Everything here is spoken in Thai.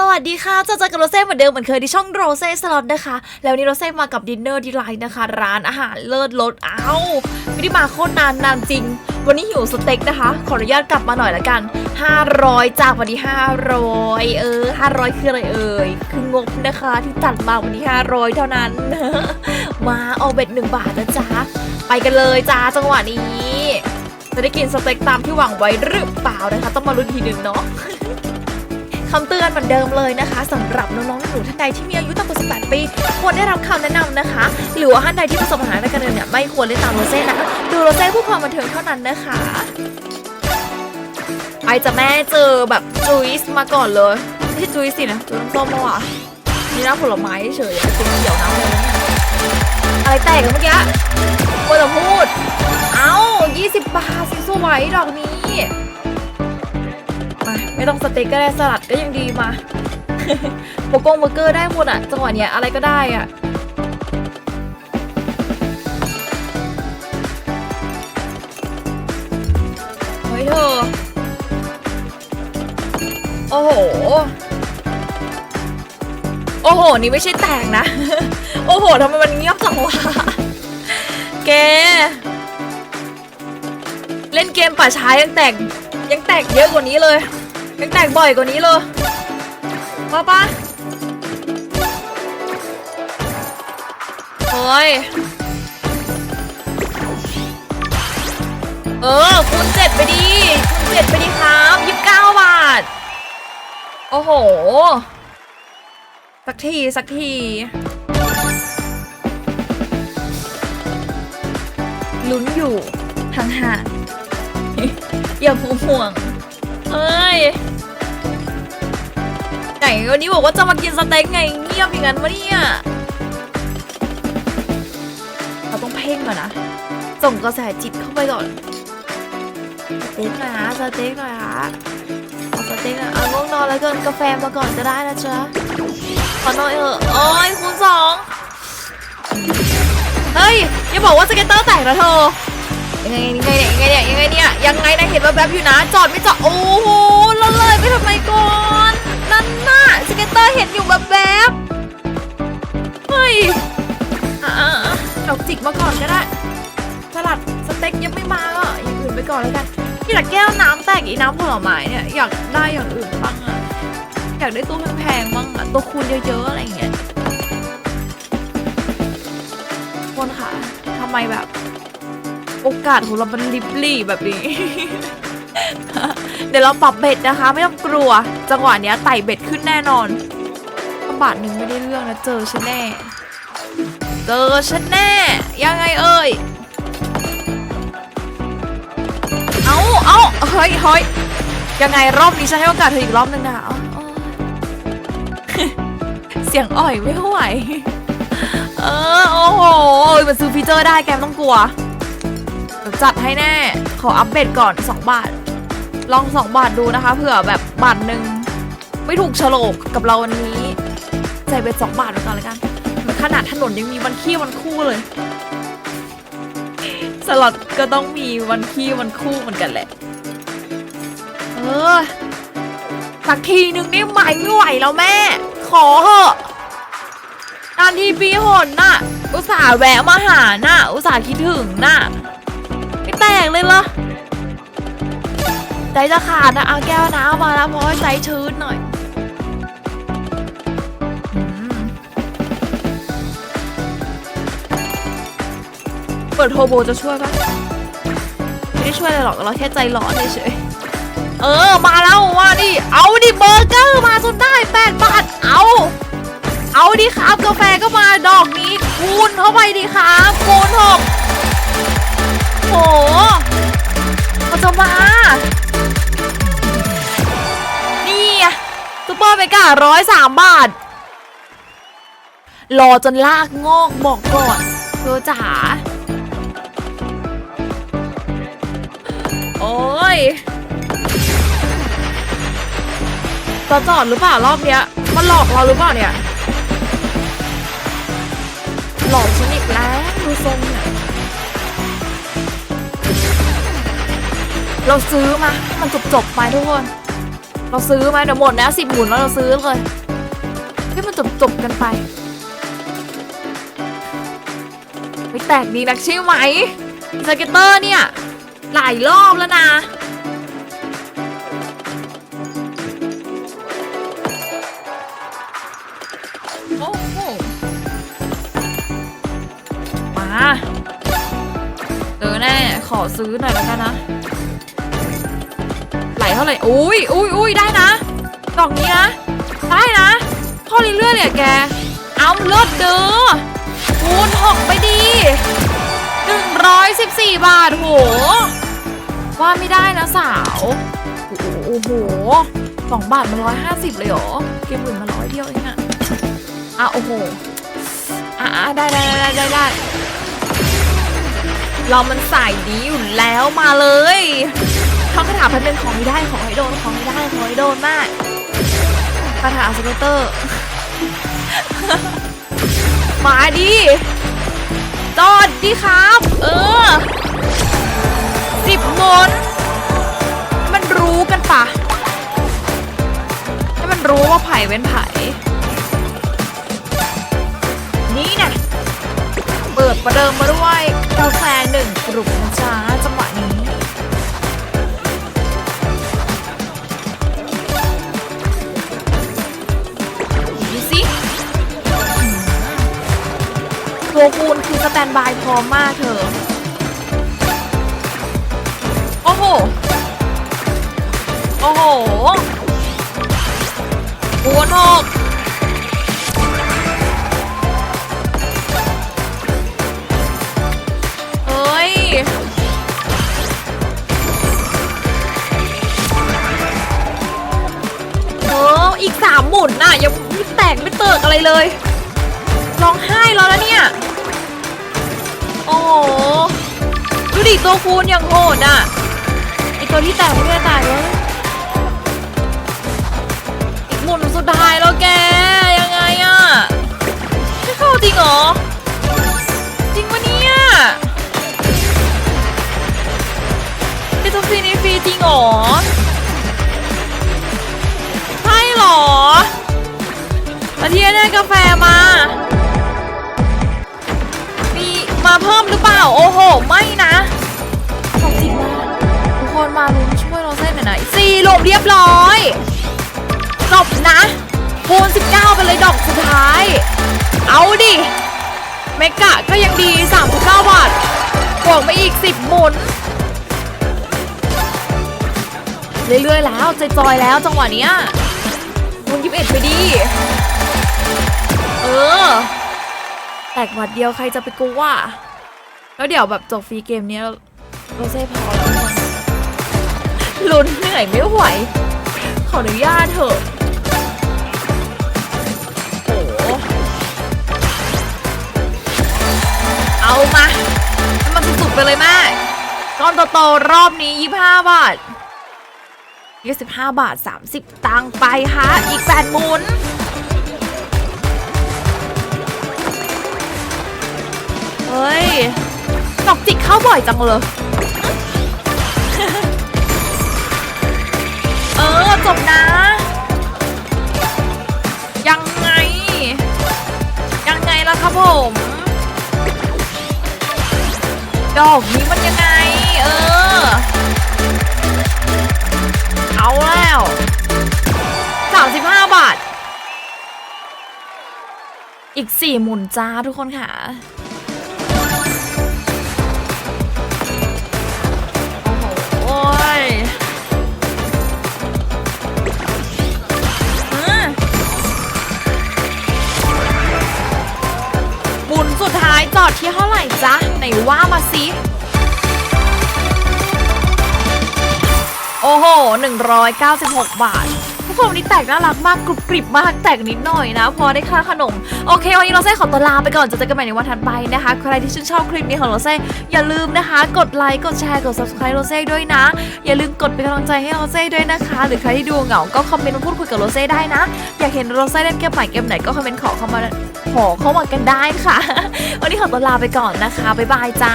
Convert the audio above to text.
สวัสดีค่ะเจอเจอกับโรเซ่เหมือนเดิมเหมือนเคยที่ช่องโรเซ่สล็อตนะคะ แล้ววันนี้โรเซ่มากับดินเนอร์ดีไลน์นะคะ ร้านอาหารเลิศรสอ้าวไม่ได้มาโคตรนานนานจริง วันนี้หิวสเต็กนะคะ ขออนุญาตกลับมาหน่อยละกัน 500 จากวันนี้ 500 เออ 500 คืออะไรเอ่ยคืองบนะคะที่จัดมาวันนี้ 500 เท่านั้น มาเอาเบ็ดหนึ่งบาทนะจ๊ะไปกันเลยจ้าจังหวะนี้จะได้กินสเต็กตามที่หวังไว้หรือเปล่านะคะต้องมาลุ้นทีหนึ่งเนาะ คำเตือนเหมือนเดิมเลยนะคะสำหรับน้องๆหนูท่านใดที่มีอายุต่ำกว่า 18 ปีควรได้รับคำแนะนำนะคะ หรือว่าท่านใดที่ประสบปัญหาในการเงินเนี่ยไม่ควรเล่นตามโรเซ่นะดูโรเซ่เพื่อความบันเทิงเท่านั้นนะคะไปจะแม่เจอแบบจุยส์มาก่อนเลยไม่ใช่จุยส์สินะจุยส์ส้มเมื่อวะนี่น้ำผลไม้เฉยๆอะเป็นเหี่ยวน้ำเลยอะไรแตกกันเมื่อกี้ควรจะพูด เอ้า 20 บาทสวยๆดอกนี้ ไม่ต้องสเต็กก็ได้สลัดก็ยังดีมาโบกงเบอร์เกอร์ได้หมดอะจังหวะเนี้ยอะไรก็ได้อะเฮ้ยเธอ โอ้โห โอ้โห นี่ไม่ใช่แตกนะ โอ้โหทำไมมันเงียบจังวะแก เล่นเกมป่าช้ายังแตกยังแตกเยอะกว่านี้เลย ยังแตกบ่อยกว่านี้เลยป้าป้าเฮ้ย เออ คูณเจ็ดไปดีคูณเจ็ดไปดีครับยี่สิบเก้าบาท โอ้โห สักที สักทีลุ้นอยู่ห่างๆอย่าห่วง เอ้ย ไหนวันนี้บอกว่าจะมากินสเต็กไงเงียบอย่างนั้นวะเนี่ย เราต้องเพ่งก่อนนะ ส่งกระแสจิตเข้าไปก่อน สเต็กหน่อยฮะสเต็กหน่อยฮะเอาสเต็กหน่อยเอาง่วงนอนแล้วกินกาแฟมาก่อนก็ได้นะจ๊ะขอหน่อยเถอะโอ้ยคูณสองเฮ้ยอย่าบอกว่าสเก็ตเตอร์แตกนะเธอ ยังไงยังไงเนี่ยยังไงเนี่ยยังไงเนี่ยยังไงนะเห็นแวบอยู่นะ จอดไม่จอดโอ้โหละเลยไปทำไมก่อนนั่นน่ะสเก็ตเตอร์เห็นอยู่แบบแบบเฮ้ยอะอะอะดอกจิกมาก่อนก็ได้สลัดสเต็กยังไม่มาก็อย่างอื่นไปก่อนแล้วกันที่อยากแก้วน้ำแตกอีน้ำผลไม้เนี่ยอยากได้อย่างอื่นบ้างอะอยากได้ตู้แพงๆบ้างอะตัวคูณเยอะๆอะไรอย่างเงี้ยคนค่ะทำไมแบบ โอกาสของเรามันลิบลี่แบบนี้ เดี๋ยวเราปรับเบ็ดนะคะ ไม่ต้องกลัว จังหวะเนี้ยไต่เบ็ดขึ้นแน่นอนบาทหนึ่งไม่ได้เรื่องนะเจอฉันแน่ เจอฉันแน่ ยังไงเอ่ย เอาเอาเฮ้ยเฮ้ยยังไงรอบนี้ฉันให้โอกาสเธออีกรอบนึงนะเอาเสียงอ่อยไม่ไหว เออ โอ้โหมันซื้อฟีเจอร์ได้แกไม่ต้องกลัว จัดให้แน่ ขออัปเดตก่อน 2 บาท ลอง 2 บาทดูนะคะเผื่อแบบบาทหนึ่งไม่ถูกโฉลกกับเราวันนี้ใจเป็น2บาทไปก่อนเลยกันขนาดถนนยังมีวันขี้วันคู่เลยสล็อตก็ต้องมีวันขี้วันคู่เหมือนกันแหละ เออสักทีหนึ่งนี่ไหมไม่ไหวแล้วแม่ ขอเหอะนานทีปีหนน่ะ อุตส่าห์แวะมาหาน่ะ อุตส่าห์คิดถึงน่ะ กเลยเหรอใจจะขาดนะเอาแก้วน้ำมาแล้วเพราะว่าใจชื้นหน่อยอืมเปิดโทโบจะช่วยปะไม่ได้ช่วยอะไรหรอกเราแค่ใจร้อนเฉยๆเออมาแล้วมาดิเอาดิเบอร์เกอร์มาจนได้แปดบาทเอาเอาดิครับกาแฟก็มาดอกนี้คูณเข้าไปดิครับคูณหกโห เขามา นี่ไงซุปเปอร์เมการ้อยสามบาท รอจนลากงอกบอกก่อนเธอจ๋าโอ้ยจะจอดหรือเปล่ารอบเนี้ยมันหลอกเราหรือเปล่าเนี่ย หลอกฉันอีกแล้วดูทรงเนี่ย เราซื้อมามันจบๆไปทุกคน เราซื้อไหมเดี๋ยวหมดนะสิบหมุนแล้วเราซื้อเลยให้มันจบจบๆกันไปไม่แตกดีนักใช่ไหมสเก็ตเตอร์เนี่ย หลายรอบแล้วนะโอ้โหมาเจอแน่ขอซื้อหน่อยแล้วกันนะ ไหลเท่าไหร่อุ้ยอุ้ยอุ้ยได้นะดอกนี้นะได้นะพ่อเรื่อยๆเลยแก เอาเลิศเด้อคูณหกไปดีหนึ่งร้อยสิบสี่บาทโหว่าไม่ได้นะสาวโอ้โหสองบาทมันร้อยห้าสิบเลยเหรอเกมอื่นมาร้อยเดียวเองอะอะโอ้โหอะอะได้ได้ได้ได้ได้เรามันใส่ดีอยู่แล้วมาเลย ท่องคาถาพันเป็นของไม่ได้ของให้โดนของไม่ได้ของให้โดนมากคาถาสเกเตอร์มาดิจอดดิครับ เออสิบมนมันรู้กันปะให้มันรู้ว่าไผ่เป็นไผ่นี่นะเปิดประเดิมมาด้วยกาแฟหนึ่งกลุ่ม สแตนบายพร้อมมากเธอ โอ้โห โอ้โหคูณหกเฮ้ย เอออีกสามหมุนน่ะ ยังไม่แตกไม่เติกอะไรเลย ร้องไห้แล้วนะเนี่ย โอ้โห ดูดิตัวคูณอย่างโหดอะ ไอตัวที่แตกไม่ได้แตกเลยอีกหมุนสุดท้ายแล้วแก ยังไงอะไม่เข้าจริงเหรอ จริงปะเนี่ยไอตัวฟรีนี่ฟรีจริงเหรอ ใช่เหรออาทิตย์หน้ากาแฟมา มาเพิ่มหรือเปล่า โอ้โห ไม่นะขอบจริงนะทุกคนมาลุ้นช่วยเราเส้นหน่อยนะสี่ลมเรียบร้อยจบนะคูณ19 ไปเลยดอกสุดท้าย เอาดิ เมกะก็ยังดี 39 บาทบวกไปอีก 10 หมุน เรื่อยๆแล้วจอยๆแล้วจังหวะเนี้ยคูณ21 ไปดี ตกหวัดเดียวใครจะไปกลัวแล้วเดี๋ยวแบบจบฟรีเกมเนี้ยเราเซ่พอแล้วลุ้นเหนื่อยไม่ไหว ขออนุญาตเถอะโอ้เอามาให้มันสุดๆไปเลยแม่ก้อนโตๆรอบนี้ 25 บาท 25 บาท 30 ตังค์ไปฮะอีก 8 หมุน เฮ้ยดอกจิกเข้าบ่อยจังเลย เออ จบนะ ยังไง ยังไงล่ะครับผม ดอกนี้มันยังไง เออ เอาแล้ว35บาท อีก4หมุนจ้าทุกคนค่ะ ดที่เท่าไหร่จ๊ะไหนว่ามาสิ โอ้โห 196 บาททุกคนวันนี้แตกน่ารักมากกรุบกริบมากแตกนิดหน่อยนะ พอได้ค่าขนม โอเค วันนี้เราเซ่ขอตัวลาไปก่อนจะเจอกันใหม่ในวันถัดไปนะคะ ใครที่ชื่นชอบคลิปนี้ของเราเซ่อย่าลืมนะคะ กดไลค์ กดแชร์ กด subscribe โราเซ่ด้วยนะ อย่าลืมกดเป็นกำลังใจให้โราเซ่ด้วยนะคะ หรือใครที่ดูเหงา ก็คอมเมนต์มาพูดคุยกับโราเซ่ได้นะ อยากเห็นโราเซ่เล่นเกมใหม่เกมไหนก็คอมเมนต์ขอเข้ามา ขอเข้ามากันได้ค่ะ วันนี้ขอตัวลาไปก่อนนะคะ บ๊ายบายจ้า